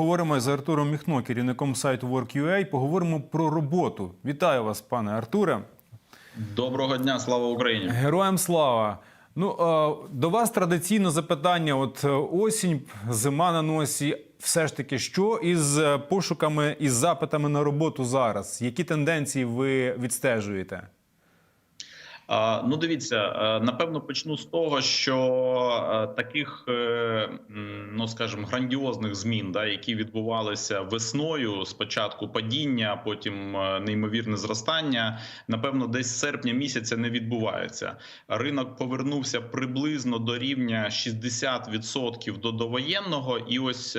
Говоримо з Артуром Міхно, керівником сайту Work.ua. Поговоримо про роботу. Вітаю вас, пане Артуре. Доброго дня, слава Україні. Героям слава. Ну е, до вас традиційно запитання: от е, осінь, зима на носі. Все ж таки, що із е, пошуками із запитами на роботу зараз? Які тенденції ви відстежуєте? Ну, дивіться, е, напевно, почну з того, що е, таких, е, ну скажімо, грандіозних змін, да, які відбувалися весною, спочатку падіння, потім неймовірне зростання, напевно, десь з серпня місяця не відбувається. Ринок повернувся приблизно до рівня 60% до довоєнного, і ось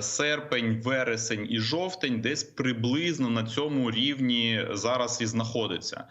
серпень, вересень і жовтень десь приблизно на цьому рівні зараз і знаходиться.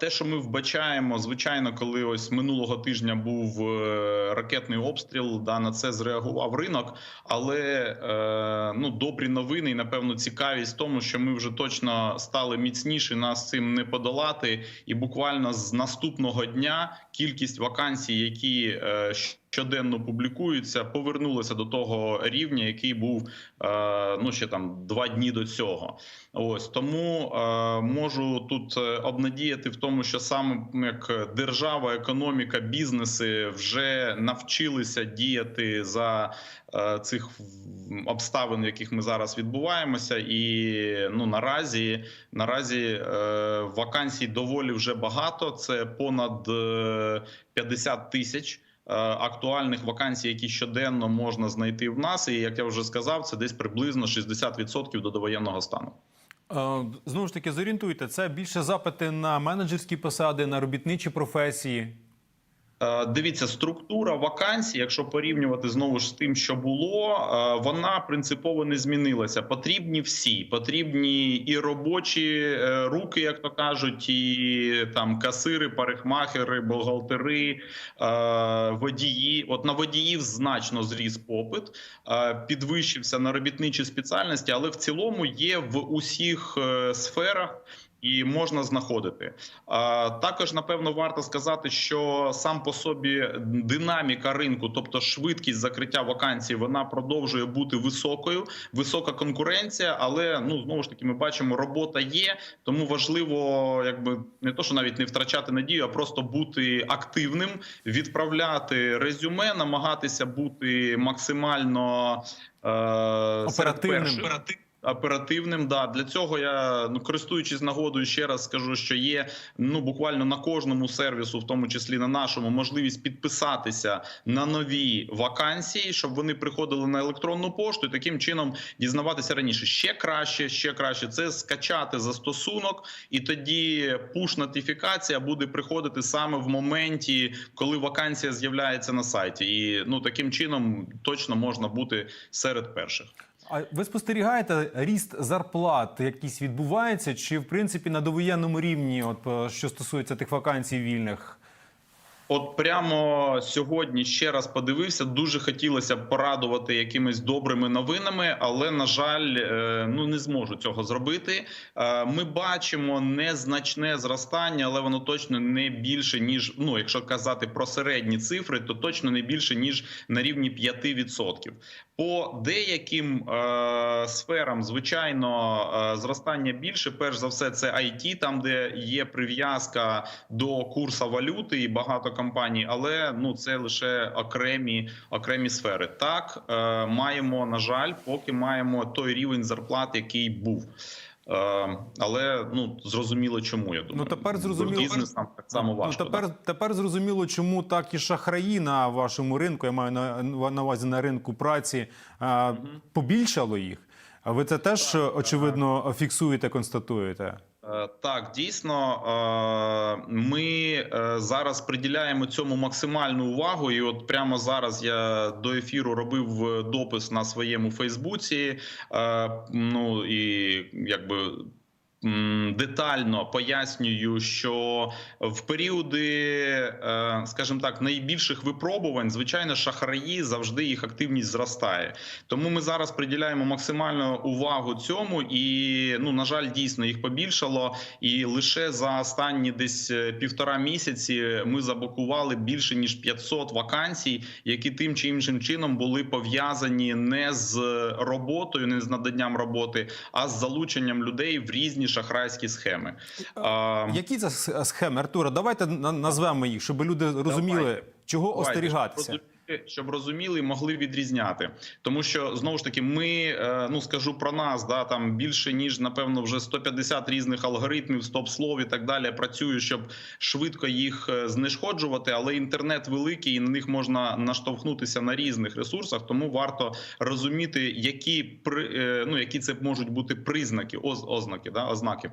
Те, що ми вбачаємо, звичайно, коли ось минулого тижня був е, ракетний обстріл, да на це зреагував ринок. Але е, ну добрі новини і напевно цікавість в тому, що ми вже точно стали міцніші, нас цим не подолати, і буквально з наступного дня кількість вакансій, які е, щоденно публікуються, повернулися до того рівня, який був е, ну ще там два дні до цього. Ось тому е, можу тут е, обнадіяти в тому, що саме як держава, економіка, бізнеси вже навчилися діяти за цих обставин, в яких ми зараз відбуваємося, і ну наразі наразі вакансій доволі вже багато. Це понад е, 50 тисяч. Е, Актуальних вакансій, які щоденно можна знайти в нас, і як я вже сказав, це десь приблизно 60% до довоєнного стану. Е, Знову ж таки, зорієнтуйте, це більше запити на менеджерські посади, на робітничі професії. Е, Дивіться, структура вакансій, якщо порівнювати знову ж з тим, що було, е, вона принципово не змінилася. Потрібні всі, потрібні і робочі е, руки, як то кажуть, і там касири, парикмахери, бухгалтери, водії. От на водіїв значно зріс попит, підвищився на робітничі спеціальності, але в цілому є в усіх сферах. І можна знаходити. Також напевно варто сказати, що сам по собі динаміка ринку, тобто швидкість закриття вакансій, вона продовжує бути високою, висока конкуренція. Але ну знову ж таки, ми бачимо, робота є. Тому важливо, якби не то, що навіть не втрачати надію, а просто бути активним, відправляти резюме, намагатися бути максимально е, Оперативним. Оперативним, да для цього я ну користуючись нагодою, ще раз скажу, що є ну буквально на кожному сервісу, в тому числі на нашому, можливість підписатися на нові вакансії, щоб вони приходили на електронну пошту і таким чином дізнаватися раніше. Ще краще, ще краще це скачати застосунок, і тоді пуш-нотифікація буде приходити саме в моменті, коли вакансія з'являється на сайті, і ну таким чином точно можна бути серед перших. А ви спостерігаєте ріст зарплат, якийсь відбувається, чи в принципі на довоєнному рівні, от е, що стосується тих вакансій вільних? От прямо сьогодні ще раз подивився. Дуже хотілося б порадувати якимись добрими новинами, але на жаль, е, ну не зможу цього зробити. Е, Ми бачимо незначне зростання, але воно точно не більше ніж ну, якщо казати про середні цифри, то точно не більше ніж на рівні 5%. По деяким е, сферам, звичайно, е, зростання більше. Перш за все, це IT, там де є прив'язка до курсу валюти і багато компаній, але ну це лише окремі окремі сфери. Так е, маємо на жаль, поки маємо той рівень зарплат, який був. Е, але ну зрозуміло, чому я думаю. Ну, тепер зрозуміло- бізнесам так само важко. ну, тепер, тепер зрозуміло, чому так і шахраї на вашому ринку, я маю на, на увазі на ринку праці, е, побільшало їх. А ви це теж очевидно фіксуєте, констатуєте? Е, Так, дійсно, е, ми е, зараз приділяємо цьому максимальну увагу. І от прямо зараз я до ефіру робив допис на своєму Фейсбуці. Ну і якби. Детально пояснюю, що в періоди, е, скажімо так, найбільших випробувань, звичайно, шахраї завжди їх активність зростає. Тому ми зараз приділяємо максимальну увагу цьому, і ну на жаль, дійсно їх побільшало. І лише за останні десь е, півтора місяці ми заблокували більше ніж 500 вакансій, які тим чи іншим чином були пов'язані не з роботою, не з наданням роботи, а з залученням людей в різні шахрайські схеми. А, Які це схеми, Артура? Давайте на- назвемо їх, щоб люди розуміли, Давайте. чого Давайте, остерігатися. Щоб розуміли, могли відрізняти, тому що знову ж таки, ми е, ну скажу про нас, да там більше ніж напевно вже 150 різних алгоритмів, стоп-слов і так далі працюю, щоб швидко їх е, знешкоджувати. Але інтернет великий, і на них можна наштовхнутися на різних ресурсах. Тому варто розуміти, які е, ну які це можуть бути признаки, оз, ознаки, да ознаки.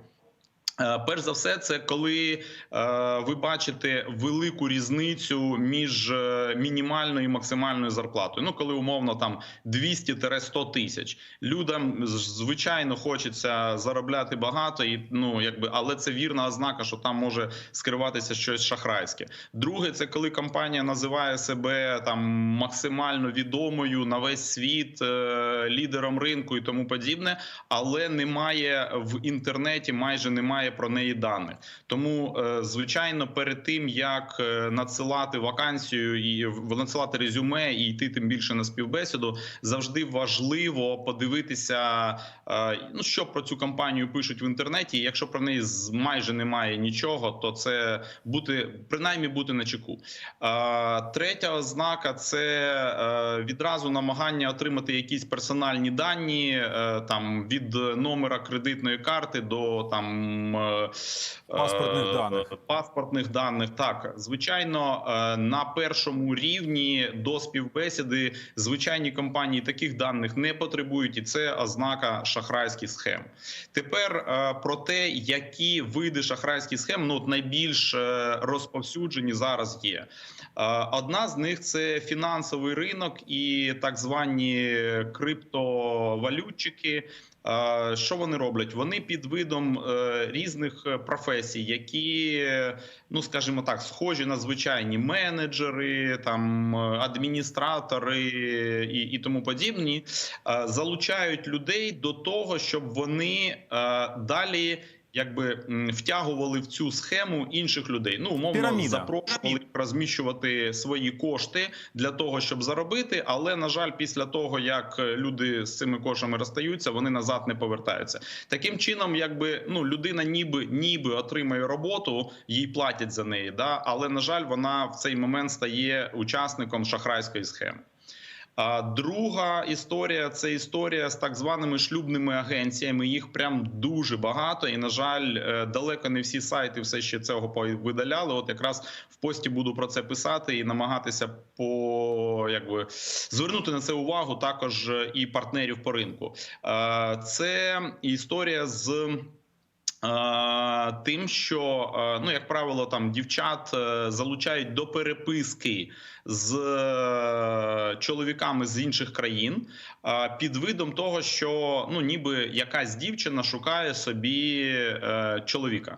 Е, Перш за все, це коли е, ви бачите велику різницю між е, мінімальною і максимальною зарплатою. Ну, коли умовно там 200-100 тисяч. Людям звичайно хочеться заробляти багато, і ну якби, але це вірна ознака, що там може скриватися щось шахрайське. Друге, це коли компанія називає себе там максимально відомою на весь світ, лідером ринку і тому подібне, але немає в інтернеті, майже немає про неї даних. Тому, е, звичайно, перед тим як е, надсилати вакансію і надсилати резюме і йти тим більше на співбесіду, завжди важливо подивитися, е, ну що про цю компанію пишуть в інтернеті. Якщо про неї майже немає нічого, то це бути принаймні бути на чеку. Третя ознака це відразу намагання отримати якісь персональні дані, там від номера кредитної карти до там Паспортних е, даних. Паспортних даних так звичайно е, на першому рівні до співбесіди звичайні компанії таких даних не потребують, і це ознака шахрайських схем. Тепер е, про те, які види шахрайських схем ну найбільш е, розповсюджені зараз є. Е, Одна з них це фінансовий ринок і так звані криптовалютчики. Що вони роблять? Вони під видом е, різних е, професій, які, ну скажімо так, схожі на звичайні менеджери, там е, адміністратори і, і тому подібні, залучають людей до того, щоб вони далі. Якби втягували в цю схему інших людей. Ну умовно Піраміда. запрошували розміщувати свої кошти для того, щоб заробити. Але на жаль, після того як е, люди з цими коштами розстаються, вони назад не повертаються. Таким чином, якби ну людина, ніби ніби отримає роботу, їй платять за неї. Да, але на жаль, вона в цей момент стає учасником шахрайської схеми. Друга історія це історія з так званими шлюбними агенціями. Їх прям дуже багато, і на жаль, е, далеко не всі сайти все ще цього видаляли. От якраз в пості буду про це писати і намагатися по якби звернути на це увагу також е, і партнерів по ринку. Е, Це історія з. Е, Тим, що е, ну як правило, там дівчат е, залучають до переписки з чоловіками з інших країн під видом того, що ну ніби якась дівчина шукає собі чоловіка.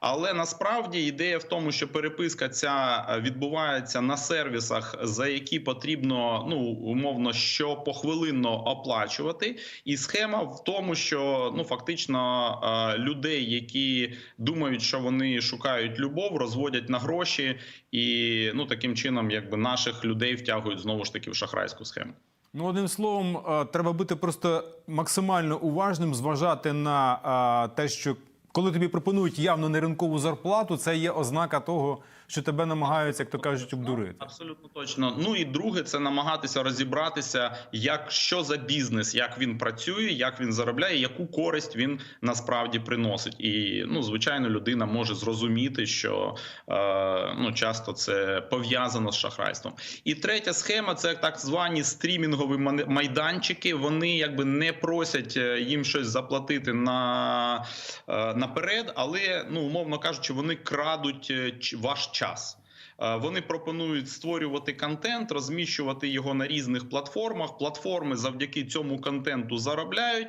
Але насправді ідея в тому, що переписка ця е, відбувається на сервісах, за які потрібно ну умовно що похвилинно оплачувати, і схема в тому, що ну фактично е, людей, які думають, що вони шукають любов, розводять на гроші, і ну таким чином, якби наших людей втягують знову ж таки в шахрайську схему. Ну, одним словом, е, треба бути просто максимально уважним, зважати на те, що коли тобі пропонують явно не ринкову зарплату, це є ознака того, що тебе намагаються, як то кажуть, обдурити. Абсолютно точно. Ну і друге, це намагатися розібратися, як що за бізнес, як він працює, як він заробляє, яку користь він насправді приносить. І ну, звичайно, людина може зрозуміти, що е, ну часто це пов'язано з шахрайством. І третя схема це так звані стрімінгові майданчики. Вони якби не просять е, їм щось заплатити на е, наперед, але ну умовно кажучи, вони крадуть е, ваш час. Е, Вони пропонують створювати контент, розміщувати його на різних платформах. Платформи завдяки цьому контенту заробляють.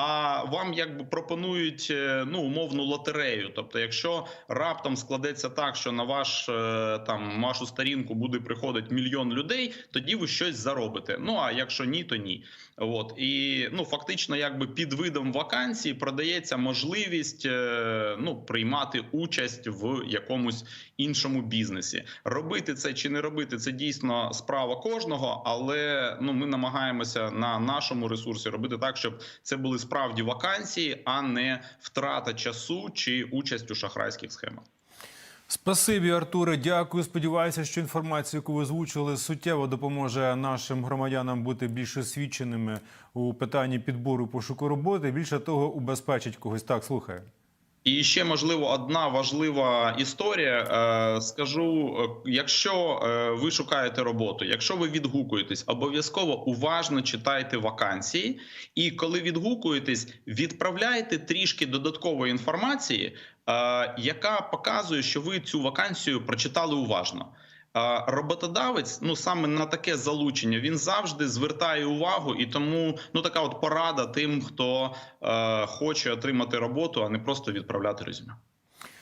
А вам якби пропонують е, ну умовну лотерею. Тобто, якщо раптом складеться так, що на ваш е, там вашу сторінку буде приходити мільйон людей, тоді ви щось заробите. Ну а якщо ні, то ні. От і ну фактично, якби під видом вакансії продається можливість е, ну приймати участь в якомусь іншому бізнесі. Робити це чи не робити, це дійсно справа кожного, але ну ми намагаємося на нашому ресурсі робити так, щоб це були справді вакансії, а не втрата часу чи участь у шахрайських схемах. Спасибі, Артуре. Дякую. Сподіваюся, що інформацію, яку ви озвучили, суттєво допоможе нашим громадянам бути більш освіченими у питанні підбору пошуку роботи. Більше того, убезпечить когось. Так, слухаю. І ще можливо одна важлива історія. Е, Скажу, е, якщо е, ви шукаєте роботу, якщо ви відгукуєтесь, обов'язково уважно читайте вакансії. І коли відгукуєтесь, відправляйте трішки додаткової інформації, яка показує, що ви цю вакансію прочитали уважно. Роботодавець, ну саме на таке залучення, він завжди звертає увагу, і тому ну така от порада тим, хто е, хоче отримати роботу, а не просто відправляти резюме.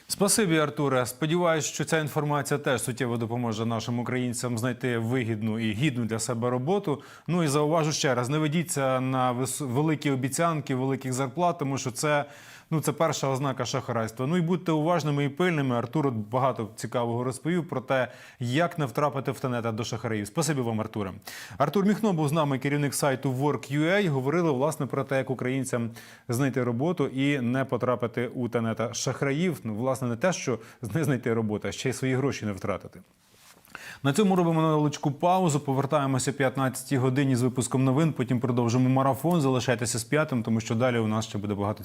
Спасибі, Артуре. Сподіваюсь, що ця інформація теж суттєво допоможе нашим українцям знайти вигідну і гідну для себе роботу. Ну і зауважу ще раз: не ведіться на великі обіцянки, великих зарплат, тому що це. Ну, це перша ознака шахрайства. Ну і будьте уважними і пильними. Артур багато цікавого розповів про те, як не втрапити в тенета до шахраїв. Спасибі вам, Артуре. Артур Міхно був з нами, керівник сайту Work.ua. Говорили власне про те, як українцям знайти роботу і не потрапити у тенета шахраїв. Ну, власне, не те, що не знайти роботу, а ще й свої гроші не втратити. На цьому робимо невеличку паузу. Повертаємося о 15 годині з випуском новин. Потім продовжимо марафон. Залишайтеся з п'ятим, тому що далі у нас ще буде багато цікавого.